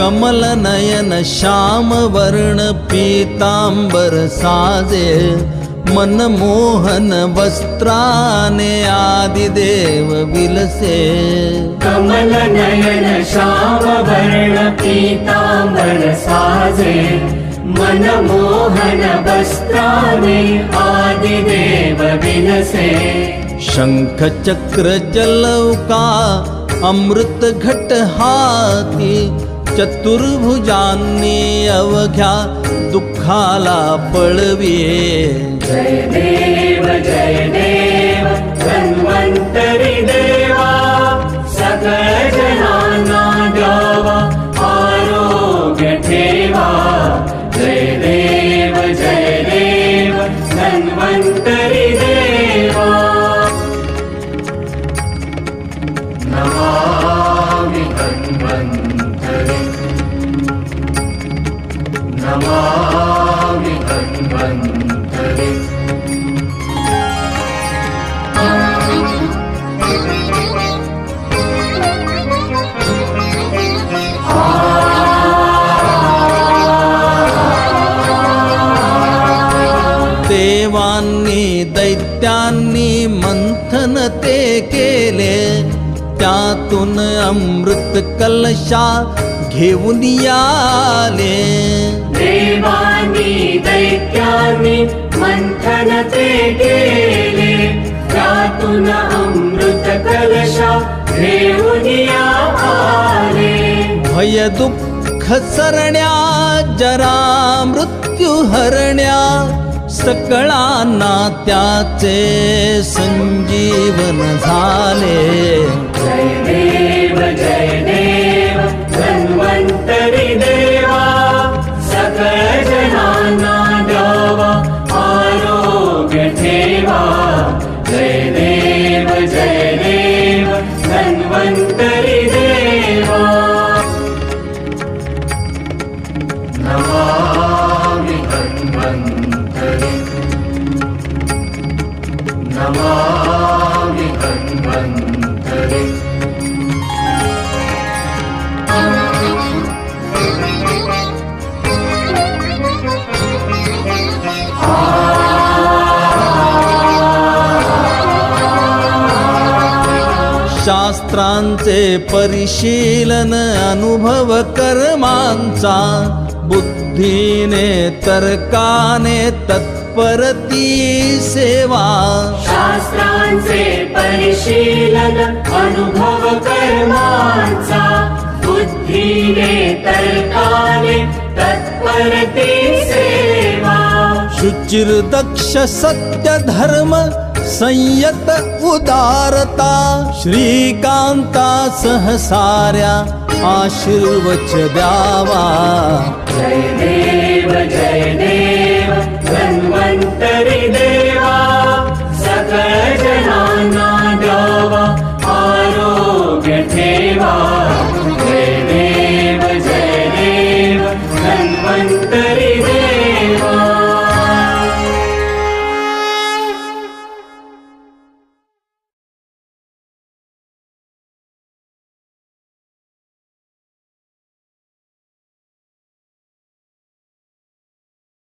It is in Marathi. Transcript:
कमल नयन श्याम वर्ण पीतांबर साजे मनमोहन वस्त्राने आदिदेव विलसे। कमल नयन श्याम वर्ण पीतांबर साजे मनमोहन वस्त्राने आदिदेव विलसे। शंख चक्र जलौका अमृत घट हाती चतुर्भुजांनी अवघ्या दुःखाला पळविये. जय देव जय देव. नमामि धन्वन्तरि देवांनी दैत्यांनी मंथन ते केले। त्यातून अमृत कलशा घेऊन देवानी दैत्यानी मंथन ते गेले त्यातून अमृत कलशा घेऊन या आले भय दुःख सरण्या जरा मृत्यू हरण्या. सकळांना त्याचे संजीवन झाले. जय देव जय देव. नमामि शास्त्रांचे परिशीलन अनुभव कर्मांचा बुद्धीने तर्काने तत्परती सेवा. शास्त्रांचे परिशीलन अनुभव कर्मांचा. बुद्धीने तर्काने तत्परते सेवा. शुचिर्दक्ष सत्य धर्म संयत उदारता. श्रीकांता सहसाऱ्या आशीर्वच द्यावा. जय देव जय देवा. Deva, Deva.